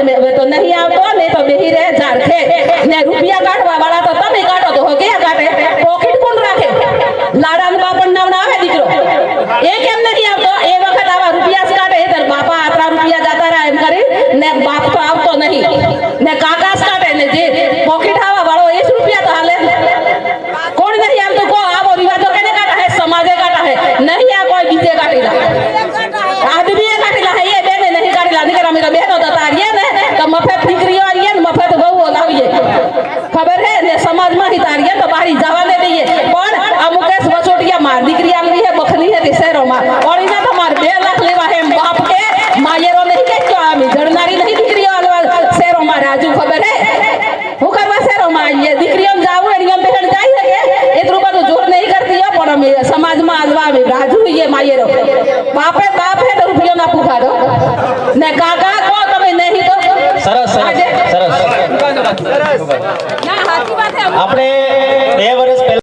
મે તો નહીં આવતો ને તો મેહી રહે ઝારખે ને રૂપિયા કાઢવા વાળા તો તમે કાટો તો હોય કે કાપે પોકેટ કોણ રાખે લાડન બાપણ નવણ આવે દીજો એક એમ નહીં આવતો એ વખત આવા રૂપિયા કાઢે હે તો બાપા આતર રૂપિયા જાતા રહે એમ કરે ને બાપ તો આવતો નહીં ને કાકા કાઢે ને જે પોકેટ આવા વાળો 100 રૂપિયા તો આલે કોણ દેયા તો કો આબો રિવાજ કરે કાઢા હે સમાજે કાઢા હે નહીં આ કોઈ કીચે કાઢેગા આદમી એ નહિ લહયે બેને નહીં ગાડી લાન કેરા મેરો બેનો તો તા ખબર હે ને સમાજમાં હિતારીએ તો બહાર જવાને દઈએ પણ આ મુકેશ વસોટિયા માર દીકરી આંગળી હે બખલી હે તે શહેરોમાં ઓળીને તો માર બે લાખ લેવા હે બાપ કે માયરો નહીં કે જો આમી જડનારી નહીં દીકરીઓ આલવા શહેરોમાં રાજુ ખબર હે હું કરવા શહેરોમાં આવીએ દીકરીઓ જાવું એની એમ બહેણ જાય કે એટલું બધું જોર નહીં કરતી હો પણ અમે સમાજમાં આલવા અમે રાજુ એ માયરો બાપે બાપ હે તો રૂપિયો ના પુખાડો ને કાકા આપણે